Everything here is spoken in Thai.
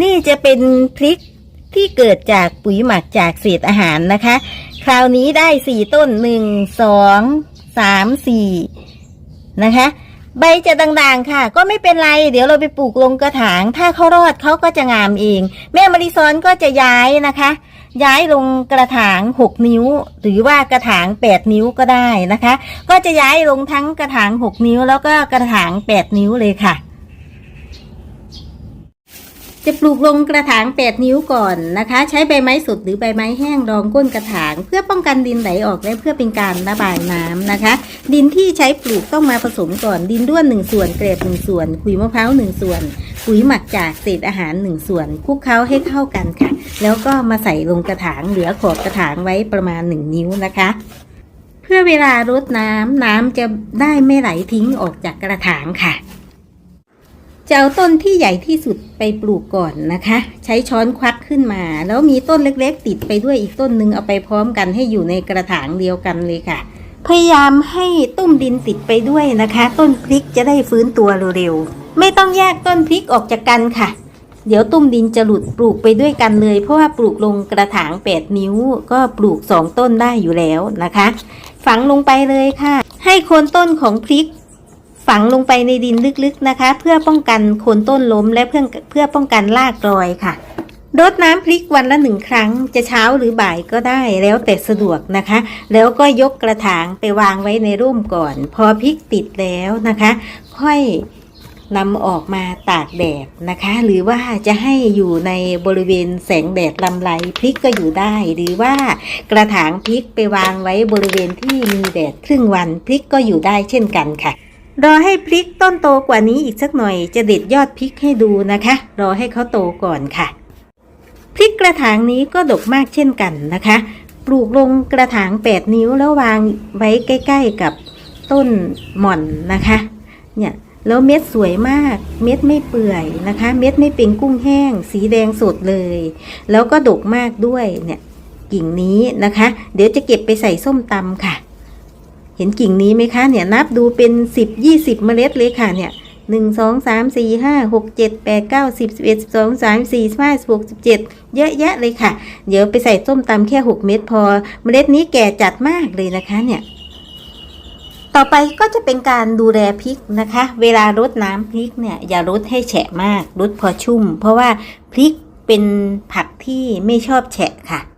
นี่จะเป็นพริกที่เกิดจากปุ๋ยหมักจากเศษอาหารนะคะ คราวนี้ได้สี่ต้นหนึ่งสองสามสี่นะคะ ใบจะด่างๆค่ะ ก็ไม่เป็นไร เดี๋ยวเราไปปลูกลงกระถาง ถ้าเขารอดเขาก็จะงามเอง แม่มาริซอนก็จะย้ายนะคะ ย้ายลงกระถางหกนิ้ว หรือว่ากระถางแปดนิ้วก็ได้นะคะ ก็จะย้ายลงทั้งกระถางหกนิ้ว แล้วก็กระถางแปดนิ้วเลยค่ะ จะปลูกลงกระถาง8นิ้วก่อนนะคะ ใช้ใบไม้สดหรือใบไม้แห้งรองก้นกระถาง เพื่อป้องกันดินไหลออกและเพื่อเป็นการระบายน้ำนะคะ ดินที่ใช้ปลูกต้องมาผสมก่อนดินด้วน1ส่วนเกรด1ส่วนขุยมะพร้าว1ส่วน ปุ๋ยหมักจากเศษอาหาร 1 ส่วนคลุกเคล้าให้เข้ากันค่ะ แล้วก็มาใส่ลงกระถางเหลือขอบกระถางไว้ประมาณ 1 นิ้วนะคะเพื่อเวลารดน้ำน้ำจะได้ไม่ไหลทิ้งออกจากกระถางค่ะ จะเอาต้นที่ใหญ่ที่สุดไปปลูกก่อนนะคะ ใช้ช้อนควักขึ้นมา แล้วมีต้นเล็กๆ ติดไปด้วยอีกต้นหนึ่งเอาไปพร้อมกันให้อยู่ในกระถางเดียวกันเลยค่ะ พยายามให้ตุ้มดินติดไปด้วยนะคะ ต้นพริกจะได้ฟื้นตัวเร็วๆไม่ต้องแยกต้นพริกออกจากกันค่ะ เดี๋ยวตุ้มดินจะหลุดปลูกไปด้วยกันเลย เพราะว่าปลูกลงกระถาง 8 นิ้ว ก็ปลูก 2 ต้นได้อยู่แล้วนะคะ ฝังลงไปเลยค่ะ ให้โคนต้นของพริก ฝังลงไปในดินลึกๆนะคะ เพื่อป้องกันโคนต้นล้มและเพื่อเพื่อป้องกันรากรอยค่ะรดน้ำพริกวันละหนึ่งครั้งจะเช้าหรือบ่ายก็ได้แล้วแต่สะดวกนะคะ แล้วก็ยกกระถางไปวางไว้ในร่มก่อน พอพริกติดแล้วนะคะ ค่อยนำออกมาตากแดดนะคะ หรือว่าจะให้อยู่ในบริเวณแสงแดดลำไรพริกก็อยู่ได้ หรือว่ากระถางพริกไปวางไว้บริเวณที่มีแดดครึ่งวันพริกก็อยู่ได้เช่นกันค่ะ รอให้พริกต้นโตกว่านี้อีกสักหน่อยจะเด็ดยอดพริกให้ดูนะคะ รอให้เขาโตก่อนค่ะ พริกกระถางนี้ก็ดกมากเช่นกันนะคะ ปลูกลงกระถาง 8 นิ้วแล้ววางไว้ใกล้ ๆกับต้นหม่อนนะคะ เนี่ยแล้วเม็ดสวยมาก เม็ดไม่เปื่อยนะคะ เม็ดไม่เป็นกุ้งแห้ง สีแดงสดเลย แล้วก็ดกมากด้วยเนี่ยกิ่งนี้นะคะ เดี๋ยวจะเก็บไปใส่ส้มตำค่ะ เห็นกิ่งนี้ไหมคะเนี่ยนับดูเป็นสิบยี่สิบเมล็ดเลยค่ะเนี่ยหนึ่งสองสามสี่ห้าหกเจ็ดแปดเก้าสิบสิบเอ็ดสิบสองสามสี่สิบห้าสิบหกสิบเจ็ดเยอะแยะเลยค่ะ เดี๋ยวไปใส่ส้มตำแค่หกเม็ดพอ เมล็ดนี้แก่จัดมากเลยนะคะเนี่ยต่อไปก็จะเป็นการดูแลพริกนะคะ เวลารดน้ำพริกเนี่ยอย่ารดให้แฉะมากรดพอชุ่ม เพราะว่าพริกเป็นผักที่ไม่ชอบแฉะค่ะ